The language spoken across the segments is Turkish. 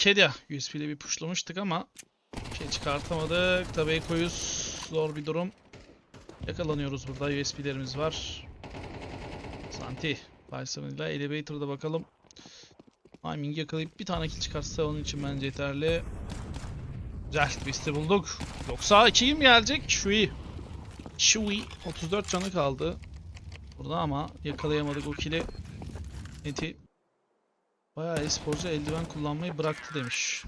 Kedia USB ile bir pushlamıştık ama şey çıkartamadık. Tabii Eko'yuz. Zor bir durum. Yakalanıyoruz burada. USB'lerimiz var. Santi. Bison ile Elevator'da bakalım. Timing yakalayıp bir tane kill çıkarsa onun için bence yeterli. Güzel. Twist'i bulduk. Yoksa 2 mi gelecek? Shui. Shui. 34 canı kaldı. Burada ama yakalayamadık o kill'i. Neti Bayağı e-sporcu eldiven kullanmayı bıraktı demiş.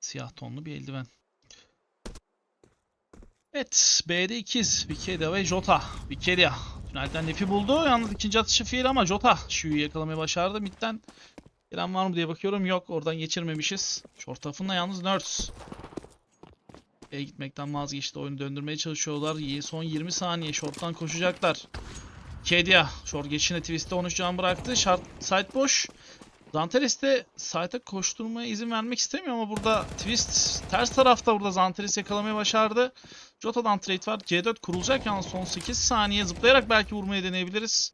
Siyah tonlu bir eldiven. Evet, B'de ikiz. Vikedia ve Jota. Vikedia. Tünelden Nefi buldu. Yalnız ikinci atışı fiil ama Jota Shu'yu yakalamayı başardı. Mid'den gelen var mı diye bakıyorum. Yok, oradan geçirmemişiz. Short tarafında yalnız Nurse. B'ye gitmekten vazgeçti. Oyunu döndürmeye çalışıyorlar. Son 20 saniye short'tan koşacaklar. Kedia. Short geçişine twist'te 13 can bıraktı. Şart, side boş. Zanteres de side'a koşturmaya izin vermek istemiyor ama burada twist ters tarafta burada Zanteres yakalamayı başardı. Jota'dan trade var. C4 kurulacak yalnız son 8 saniye zıplayarak belki vurmayı deneyebiliriz.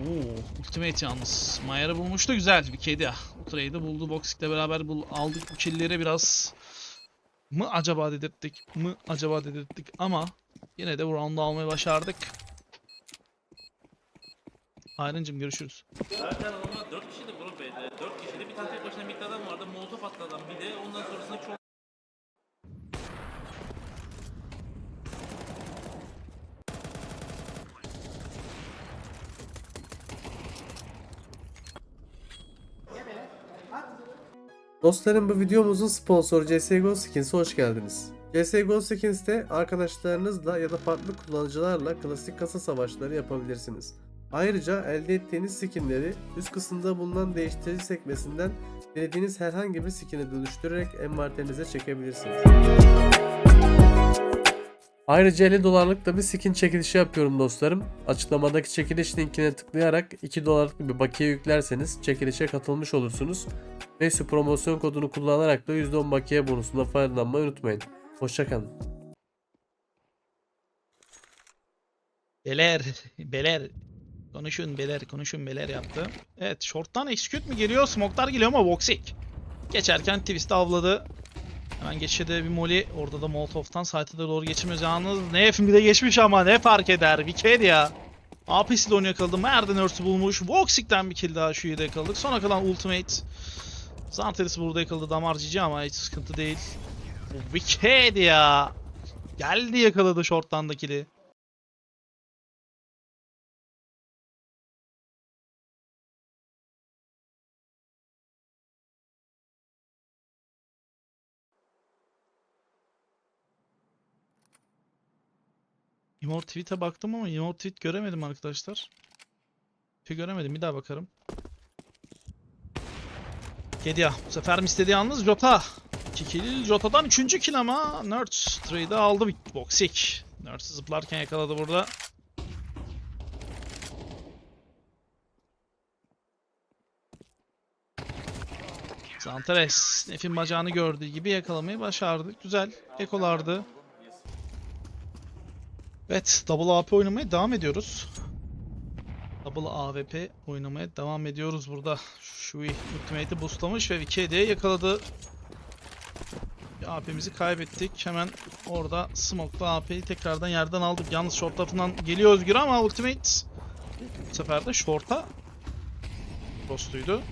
Oo, ultimate yalnız. Mayer'ı bulmuştu güzel bir Kedia. O trade'i buldu. Boxik'le beraber bul aldık bu killleri biraz mı acaba dedirttik mı acaba dedirttik ama Yine de bu round'u almayı başardık. Ayran'cım görüşürüz. Zaten onlar 4 kişiydi grup B'de. 4 kişiydi. Bir tane tek başına bir adam vardı. Molotov attı adam. Bir de ondan sonrasında çok Dostlarım bu videomuzun sponsoru CSGO Skins'e hoş geldiniz. CSGO Skins'te arkadaşlarınızla ya da farklı kullanıcılarla klasik kasa savaşları yapabilirsiniz. Ayrıca elde ettiğiniz skinleri üst kısımda bulunan değiştirici sekmesinden dilediğiniz herhangi bir skine dönüştürerek envanterinize çekebilirsiniz. Ayrıca 50 dolarlık da bir skin çekilişi yapıyorum dostlarım. Açıklamadaki çekiliş linkine tıklayarak 2 dolarlık bir bakiye yüklerseniz çekilişe katılmış olursunuz. Neyse promosyon kodunu kullanarak da %10 bakiye bonusunda faydalanmayı unutmayın. Hoşçakalın. Beler, beler. Konuşun beler, konuşun beler yaptı. Evet, short'tan execute mi geliyor? Smoke'lar geliyor ama Voxic. Geçerken twist'i avladı. Hemen geçişte bir molly. Orada da Molotov'tan site'a da doğru geçirmiyoruz. Yalnız Nef bir de geçmiş ama ne fark eder? Wikipedia. AP'si de onu yakaladı. Merden Earth'ü bulmuş. Voxic'ten bir kill daha şu yakaladık. Sonra kalan Ultimate. Zanteris'i burada yakaladı. Damar cici ama hiç sıkıntı değil. Wikipedia. Geldi yakaladı short'tan da kill'i. Imor tweet'e baktım ama Imor tweet göremedim arkadaşlar. Bir göremedim bir daha bakarım. Kedia bu sefer mi istedi yalnız Jota. 2 kill Jota'dan 3. kill ama Nerds trade'ı aldı bir Boxic. Nerds zıplarken yakaladı burada. Zantares Nef'in bacağını gördüğü gibi yakalamayı başardı. Güzel ekolardı. Evet, Double AP oynamaya devam ediyoruz. Double AWP oynamaya devam ediyoruz burada. Şu ultimate'i boostlamış ve Vike'de yakaladı. AP'mizi kaybettik. Hemen orada smoke'la AP'yi tekrardan yerden aldık. Yalnız short tarafından geliyor Özgür ama ultimate bu sefer de short'a dostuydu.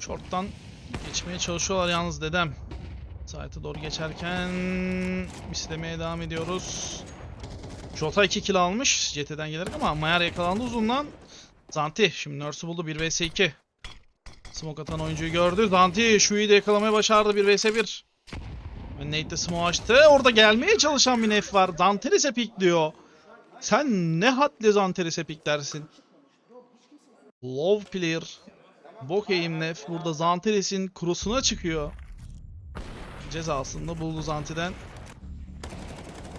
Short'tan geçmeye çalışıyorlar yalnız dedem. Site'e doğru geçerken mislemeye devam ediyoruz. Jota 2 kill almış CT'den gelerek ama Mayer yakalandı uzundan. Zanti şimdi Nurse'u buldu 1 vs 2. Smoke atan oyuncuyu gördü. Zanti Shui'yi de yakalamaya başardı 1 vs 1. Ve Nate de smoke açtı. Orada gelmeye çalışan bir nef var. Zanteris'e pikliyor. Sen ne hadle Zanteris'e piklersin? Love player. Bok aim nef burada Zanteres'in kurusuna çıkıyor. Cezasını buldu Zanti'den.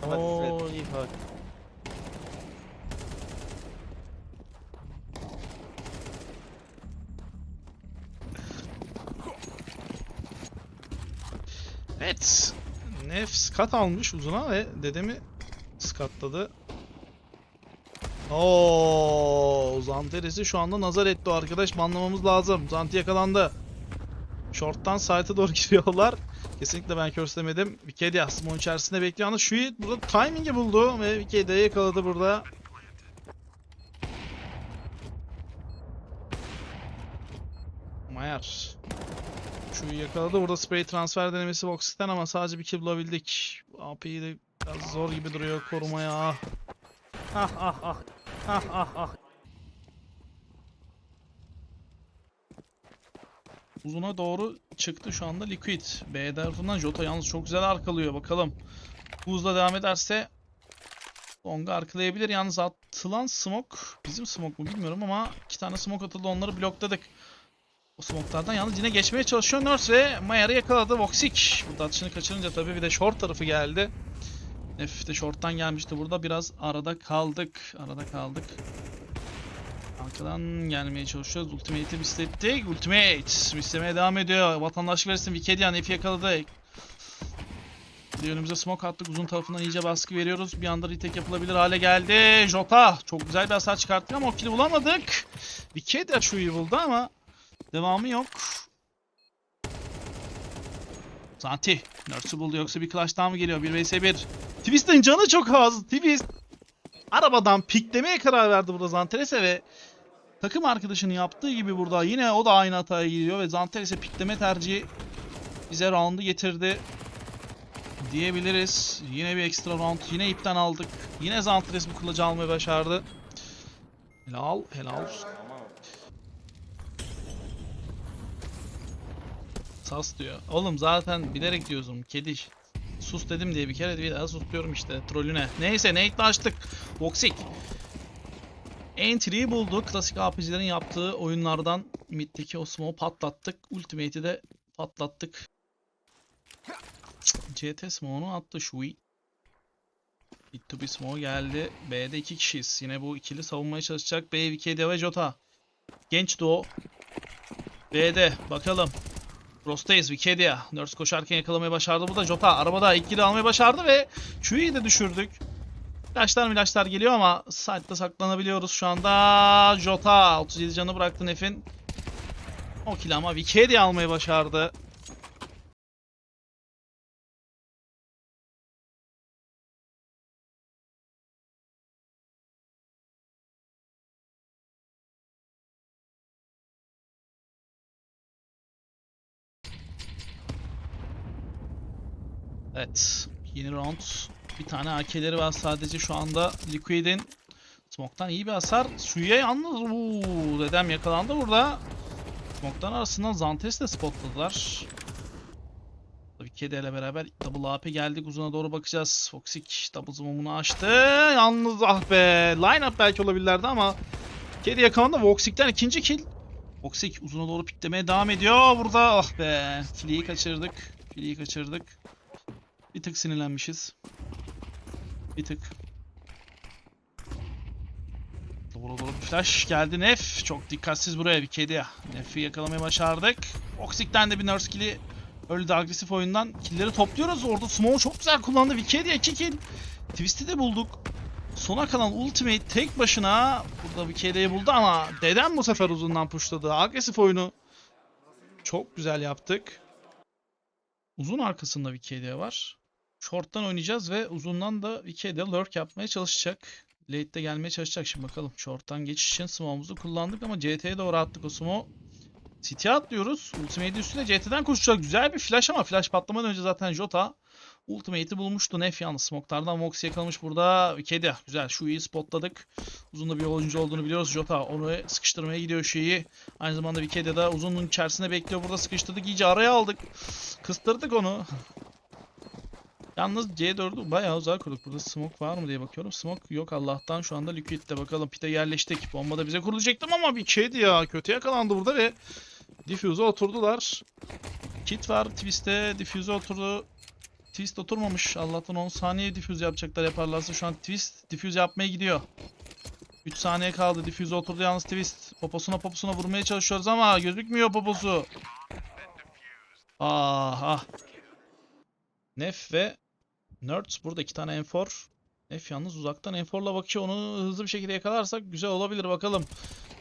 Oo, iyi bak. Evet. Nef skat almış uzuna ve dedemi skatladı. Oo, Zanteres'i şu anda nazar etti o arkadaş. Banlamamız lazım. Zanti yakalandı. Short'tan site'a doğru giriyorlar. Kesinlikle ben körslemedim. Vikedia smoke içerisinde bekliyor. Yalnız Shuyi burada timing'i buldu ve Vikedia'yı yakaladı burada. Mayer. Shuyi yakaladı. Burada spray transfer denemesi Voxic'ten ama sadece bir kill bulabildik. AP'yi de biraz zor gibi duruyor korumaya. Ah ah ah. Ah ah ah. Uzuna doğru çıktı şu anda Liquid. B tarafından Jota yalnız çok güzel arkalıyor bakalım. Bu hızla devam ederse Long'u arkalayabilir. Yalnız atılan smoke bizim smoke mu bilmiyorum ama iki tane smoke atıldı onları blokladık. O smoke'lardan yalnız yine geçmeye çalışıyor Nurse ve Mayer'ı yakaladı Voxic. Burada atışını kaçırınca tabii bir de short tarafı geldi. Nef de short'tan gelmişti burada biraz arada kaldık. Arada kaldık. Arkadan gelmeye çalışıyoruz. Ultimate'i mislettik. Ultimate mislemeye devam ediyor. Vatandaşlık verirsin. Wikidia Nef'i yakaladı. Bir önümüze smoke attık. Uzun tarafından iyice baskı veriyoruz. Bir anda retake yapılabilir hale geldi. Jota. Çok güzel bir hasar çıkarttık ama o kill'i bulamadık. Wikidia şu iyi buldu ama devamı yok. Zanti. Nurse'ı buldu yoksa bir clash daha mı geliyor? 1 vs 1. Twist'in canı çok az. Twist arabadan piklemeye karar verdi burada Zanteres'e ve takım arkadaşının yaptığı gibi burada yine o da aynı hataya gidiyor ve Zanteres'e pikleme tercihi bize round'u getirdi diyebiliriz. Yine bir ekstra round. Yine ipten aldık. Yine Zanteres bu kılıcı almayı başardı. Helal, helal. Sas diyor. Oğlum zaten bilerek diyorsun. Kedi. Sus dedim diye bir kere bir daha sus diyorum işte. Trollüne. Neyse nate'le açtık. Voxic. Entry'yi buldu. Klasik APC'lerin yaptığı oyunlardan mid'deki o smoke'u patlattık. Ultimate'i de patlattık. CT smoke'unu attı Shui. Mid to be smoke geldi. B'de iki kişiyiz. Yine bu ikili savunmaya çalışacak. B, VKD ve Jota. Genç duo. B'de bakalım. Frost'tayız Wikidia. Nurse koşarken yakalamayı başardı. Bu da Jota. Arabada ilk kili almayı başardı ve Chui'yi de düşürdük. Flashlar milaşlar geliyor ama site'da saklanabiliyoruz şu anda. Jota 37 canı bıraktı Nef'in. O kill ama Wikidia almayı başardı. Yeni round. Bir tane AK'leri var sadece şu anda. Liquid'in Smoke'tan iyi bir hasar. Suya yalnız uuu dedem yakalandı burada. Smoke'tan arasından Zantes de spotladılar. Tabii Kedi ile beraber double AP geldik. Uzuna doğru bakacağız. Foxic double zoom'unu açtı. Yalnız ah be. Line up belki olabilirlerdi ama Kedi yakalandı. Voxic'ten ikinci kill. Voxic uzuna doğru piklemeye devam ediyor. Burada ah be. Flea'yi kaçırdık. Flea'yi kaçırdık. Bir tık sinirlenmişiz. Bir tık. Doğru doğru bir flash geldi Nef. Çok dikkatsiz buraya bir kedi ya. Nef'i yakalamayı başardık. Oxic'ten de bir nurse kill'i öldü agresif oyundan. Kill'leri topluyoruz. Orada Smoke çok güzel kullandı. Vikedia 2 kill. Twist'i de bulduk. Sona kalan Ultimate tek başına burada Vikedia'yı buldu ama dedem bu sefer uzundan pushladı. Agresif oyunu çok güzel yaptık. Uzun arkasında Vikedia var. Short'tan oynayacağız ve uzundan da Vikedia lurk yapmaya çalışacak. Late'de gelmeye çalışacak şimdi bakalım. Short'tan geçiş için smoke'umuzu kullandık ama CT'ye doğru attık o smoke. City'ye atlıyoruz. Ultimate üstüne CT'den koşacak. Güzel bir flash ama flash patlamadan önce zaten Jota Ultimate'i bulmuştu. Nef yalnız smoke'lardan Vox yakalamış burada. Vikedia güzel. Şu iyi spotladık. Uzunda bir oyuncu olduğunu biliyoruz. Jota onu sıkıştırmaya gidiyor şeyi. Aynı zamanda Vikedia da uzunluğun içerisinde bekliyor. Burada sıkıştırdık. iyice araya aldık. Kıstırdık onu. Yalnız C4'ü bayağı uzağa kurduk. Burada smoke var mı diye bakıyorum. Smoke yok Allah'tan. Şu anda Liquid'de bakalım. Pite yerleştik. Bomba da bize kurulacaktım ama bir şeydi ya. Kötü yakalandı burada ve Diffuse'a oturdular. Kit var Twist'e. Diffuse'a oturdu. Twist oturmamış. Allah'tan 10 saniye diffuse yapacaklar yaparlarsa. Şu an Twist diffuse yapmaya gidiyor. 3 saniye kaldı. Diffuse oturdu yalnız Twist. Poposuna poposuna vurmaya çalışıyoruz ama gözükmüyor poposu. Ah ah. Nef ve Nerds burada iki tane enfor. Nef yalnız uzaktan enforla bakıyor. Onu hızlı bir şekilde yakalarsak güzel olabilir bakalım.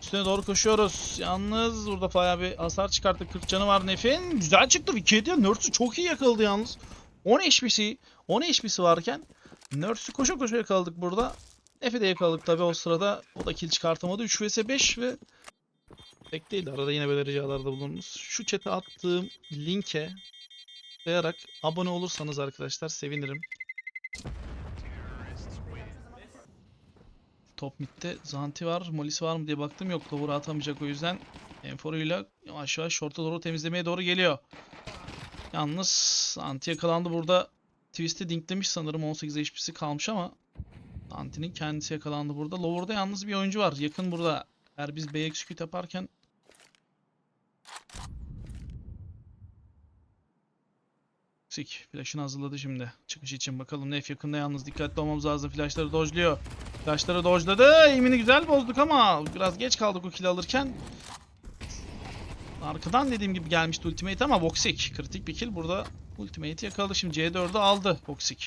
Üstüne doğru koşuyoruz. Yalnız burada bayağı bir hasar çıkarttık. 40 canı var Nef'in. Güzel çıktı. Wicked Nerds'ü çok iyi yakaladı yalnız. 10 HP'si, 10 HP'si varken Nerds'ü koşa koşa yakaladık burada. Nef'i de yakaladık tabi o sırada. O da kill çıkartamadı. 3 vs 5 ve tek değil. Arada yine böyle ricalarda bulunuruz. Şu chat'e attığım linke tıklayarak abone olursanız arkadaşlar sevinirim. Top mid'de Zanti var. Molisi var mı diye baktım. Yok Lower'ı atamayacak o yüzden. Enforuyla yavaş yavaş short'a doğru temizlemeye doğru geliyor. Yalnız Zanti yakalandı burada. Twist'i dinklemiş sanırım. 18 HP'si kalmış ama Zanti'nin kendisi yakalandı burada. Lower'da yalnız bir oyuncu var. Yakın burada. Eğer biz B execute yaparken Sik. Flash'ını hazırladı şimdi. Çıkış için bakalım. Nef yakında yalnız dikkatli olmamız lazım. Flash'ları dodge'luyor. Flash'ları dodge'ladı. Eğimini güzel bozduk ama biraz geç kaldık o kill alırken. Arkadan dediğim gibi gelmişti ultimate ama Voxic. Kritik bir kill. Burada ultimate'i yakaladı. Şimdi C4'ü aldı Voxic.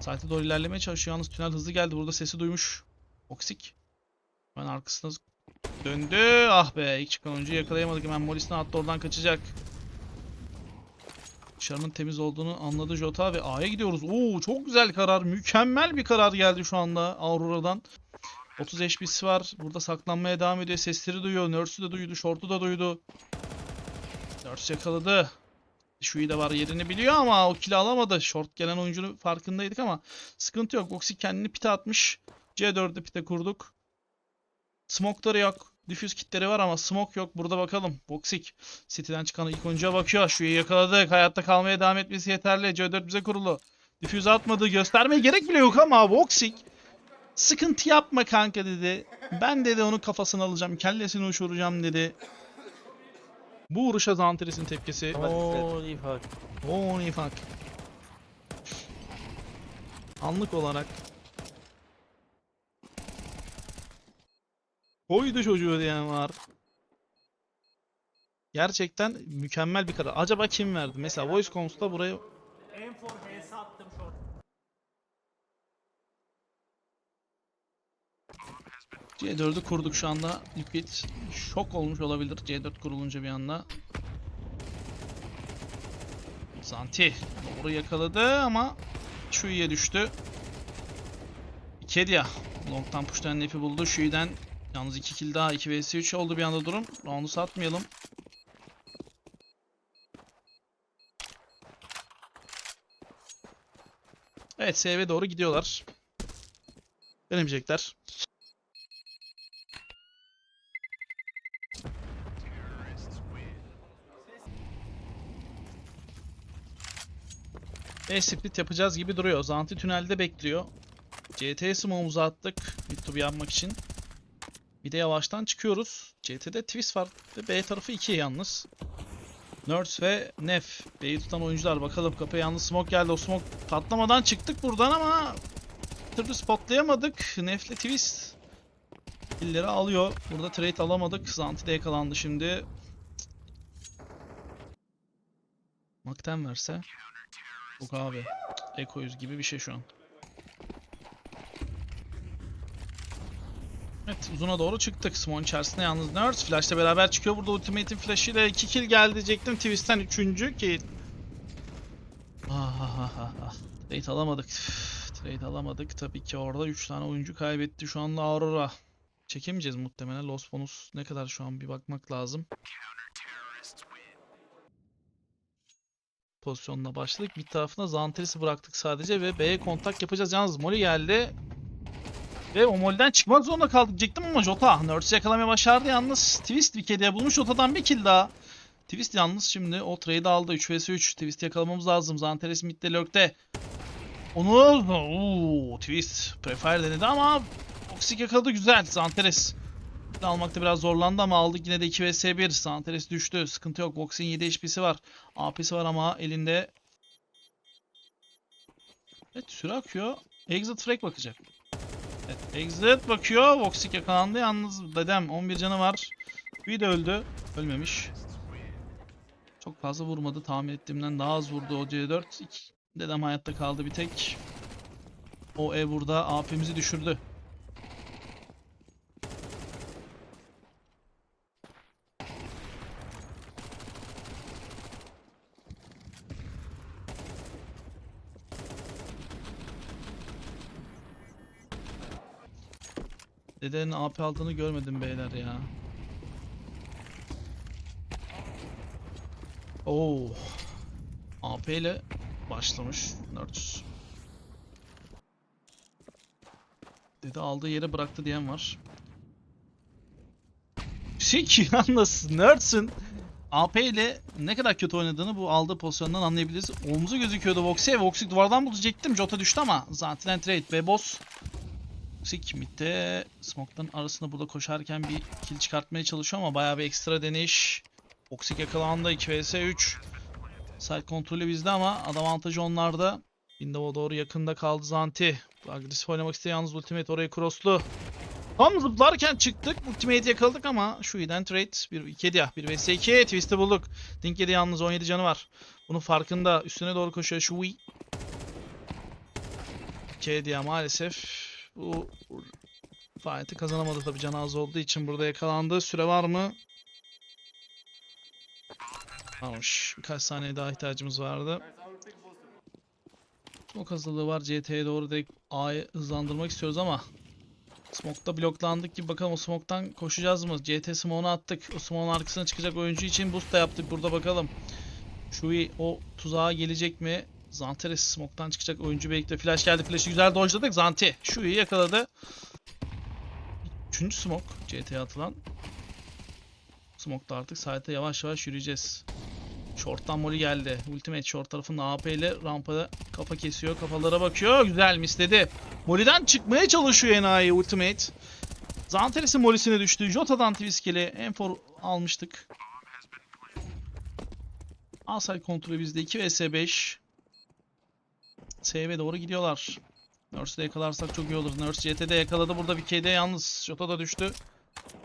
Site'e doğru ilerlemeye çalışıyor. Yalnız tünel hızlı geldi. Burada sesi duymuş. Voxic. Hemen arkasına döndü. Ah be. ilk çıkan oyuncuyu yakalayamadık. Hemen Molis'ine attı. Oradan kaçacak. Dışarının temiz olduğunu anladı Jota ve A'ya gidiyoruz. Oo çok güzel karar. Mükemmel bir karar geldi şu anda Aurora'dan. 30 HP'si var. Burada saklanmaya devam ediyor. Sesleri duyuyor. Nurse'ü de duydu. Short'u da duydu. Nurse yakaladı. Şuyu da var yerini biliyor ama o kill alamadı. Short gelen oyuncunun farkındaydık ama sıkıntı yok. Oxy kendini pite atmış. C4'de pite kurduk. Smoke'ları yok. Diffuse kitleri var ama smoke yok. Burada bakalım. Boxik. City'den çıkan ilk oyuncuya bakıyor. Şuyu yakaladık. Hayatta kalmaya devam etmesi yeterli. C4 bize kurulu. Diffuse atmadı. Göstermeye gerek bile yok ama Boxik. Sıkıntı yapma kanka dedi. Ben dedi onun kafasını alacağım. Kellesini uçuracağım dedi. Bu vuruşa Zanteris'in tepkisi. Holy fuck. Holy fuck. Anlık olarak koydu çocuğu diyen var. Gerçekten mükemmel bir karar. Acaba kim verdi? Mesela Voice Coms'ta buraya Enfor HS attım short. C4'ü kurduk şu anda. Liquid şok olmuş olabilir C4 kurulunca bir anda. Zanti doğru yakaladı ama Shui'ye düştü. Kedia long'tan push'tan nefi buldu. Shui'den yalnız 2 kill daha 2 vs 3 oldu bir anda durum. Round'u satmayalım. Evet SV'ye doğru gidiyorlar. Denemeyecekler. E split yapacağız gibi duruyor. Zanti tünelde bekliyor. CT smoke'umuzu attık. Mid yapmak için. Bir de yavaştan çıkıyoruz. CT'de twist var. Ve B tarafı 2 yalnız. Nerds ve Nef. B'yi tutan oyuncular. Bakalım kapıya yalnız smoke geldi. O smoke patlamadan çıktık buradan ama türlü spotlayamadık. Nef'le twist killeri alıyor. Burada trade alamadık. Zanti de yakalandı şimdi. Makten verse. Yok abi. Eko yüz gibi bir şey şu an. Evet uzuna doğru çıktık. Smon içerisinde yalnız Nerds Flash'la beraber çıkıyor. Burada Ultimate'in flash'ıyla 2 kill geldi diyecektim. Twist'ten 3. kill. Ah, ah, ah, ah. Trade alamadık. Trade alamadık. Tabii ki orada 3 tane oyuncu kaybetti şu anda Aurora. Çekemeyeceğiz muhtemelen. Lost bonus ne kadar şu an bir bakmak lazım. pozisyonuna başladık. Bir tarafına Zanteris'i bıraktık sadece ve B'ye kontak yapacağız. Yalnız Molly geldi. Ve o Molly'den çıkmak zorunda kaldık diyecektim ama Jota Nurse'ü yakalamaya başardı yalnız. Twist Wicked'e bulmuş Jota'dan bir kill daha. Twist yalnız şimdi o trade aldı 3 vs 3. Twist yakalamamız lazım. Zanteris midde lurkte. Onu ooo Twist Prefire denedi ama Toxic yakaladı güzel Zanteris. Almakta biraz zorlandı ama aldık yine de 2 vs 1. Zanteris düştü. Sıkıntı yok. Box'in 7 HP'si var. AP'si var ama elinde Evet süre akıyor. Exit frag bakacak. Exit bakıyor. Voxic yakalandı. Yalnız dedem 11 canı var. Bir de öldü. Ölmemiş. Çok fazla vurmadı. Tahmin ettiğimden daha az vurdu o C4. İki- Dedem hayatta kaldı bir tek. O ev burada AP'mizi düşürdü. Dedenin AP aldığını görmedim beyler ya. Oo. AP ile başlamış. Nerdus. Dede aldığı yere bıraktı diyen var. Sik yalnız Nerds'ın AP ile ne kadar kötü oynadığını bu aldığı pozisyondan anlayabiliriz. Omzu gözüküyordu Vox'e. Vox'i duvardan bulacaktım. Jota düştü ama zaten trade ve boss. Sik midde smoke'ların arasında burada koşarken bir kill çıkartmaya çalışıyor ama bayağı bir ekstra deneyiş. Toxic yakalandı 2 vs 3. Side kontrolü bizde ama adam avantajı onlarda. Window'a doğru yakında kaldı Zanti. Agresif oynamak isteyen yalnız ultimate oraya crosslu. Tam zıplarken çıktık. Ultimate yakaladık ama şu iden trade. 1 2 ya. 1 vs 2 twist'i bulduk. Dinkledi yalnız 17 canı var. Bunun farkında. Üstüne doğru koşuyor Shui. Kedia maalesef bu fight'ı kazanamadı tabii canı az olduğu için burada yakalandı. Süre var mı? Varmış. Birkaç saniye daha ihtiyacımız vardı. Smoke hazırlığı var. CT'ye doğru direkt A'yı hızlandırmak istiyoruz ama Smoke'da bloklandık gibi bakalım o smoke'tan koşacağız mı? CT smoke'unu attık. O smoke'un arkasına çıkacak oyuncu için boost da yaptık burada bakalım. Shui o tuzağa gelecek mi? Zanteres smoke'tan çıkacak oyuncu bekle. Flash geldi. Flash'ı güzel dodge'ladık. Zanti Shui'yi yakaladı. Üçüncü smoke CT'ye atılan. Smoke'da artık site'e yavaş yavaş yürüyeceğiz. Short'tan Molly geldi. Ultimate short tarafında AP ile rampada kafa kesiyor. Kafalara bakıyor. Güzel misledi. Molly'den çıkmaya çalışıyor enayi Ultimate. Zanteres'in Molly'sine düştü. Jota'dan Twiskeli Enfor almıştık. Asal kontrolü bizde 2 vs 5. SV doğru gidiyorlar. Nurse'de yakalarsak çok iyi olur. Nurse CT'de yakaladı. Burada bir KD yalnız. Jota da düştü.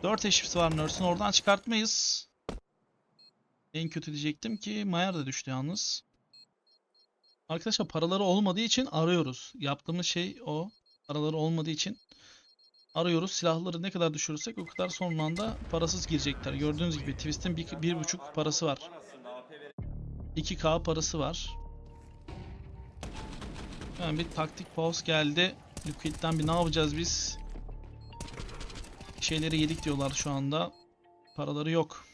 4 eşifsi var Nurse'ın. Oradan çıkartmayız. En kötü diyecektim ki Mayer da düştü yalnız. Arkadaşlar paraları olmadığı için arıyoruz. Yaptığımız şey o. Paraları olmadığı için arıyoruz. Silahları ne kadar düşürürsek o kadar son anda parasız girecekler. Gördüğünüz gibi Twist'in bir, bir buçuk parası var. 2k parası var. Yani bir taktik pause geldi. Liquid'den bir ne yapacağız biz? Şeyleri yedik diyorlar şu anda. Paraları yok.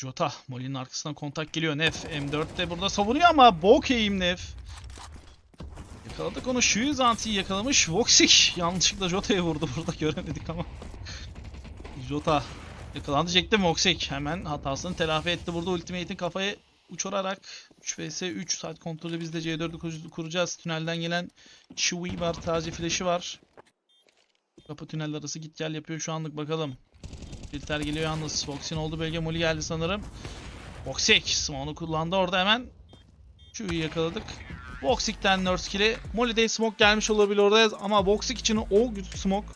Jota. Molly'nin arkasından kontak geliyor. Nef. M4 de burada savunuyor ama bok eğim Nef. Yakaladık onu. Şu Zanti'yi yakalamış. Voxic yanlışlıkla Jota'ya vurdu burada. Göremedik ama. Jota yakalandı. Jack'te Voxic hemen hatasını telafi etti. Burada Ultimate'in kafayı uçurarak 3 vs 3 saat kontrolü bizde C4'ü kur- kuracağız. Tünelden gelen Shui var. Taze flash'ı var. Kapı tünel arası git gel yapıyor şu anlık bakalım. Filter geliyor yalnız. Fox'in olduğu bölge Molly geldi sanırım. Voxic smoke'unu kullandı orada hemen. Shui'yi yakaladık. Voxic'ten nurse kill'i. Molly'de smoke gelmiş olabilir orada ama Voxic için o smoke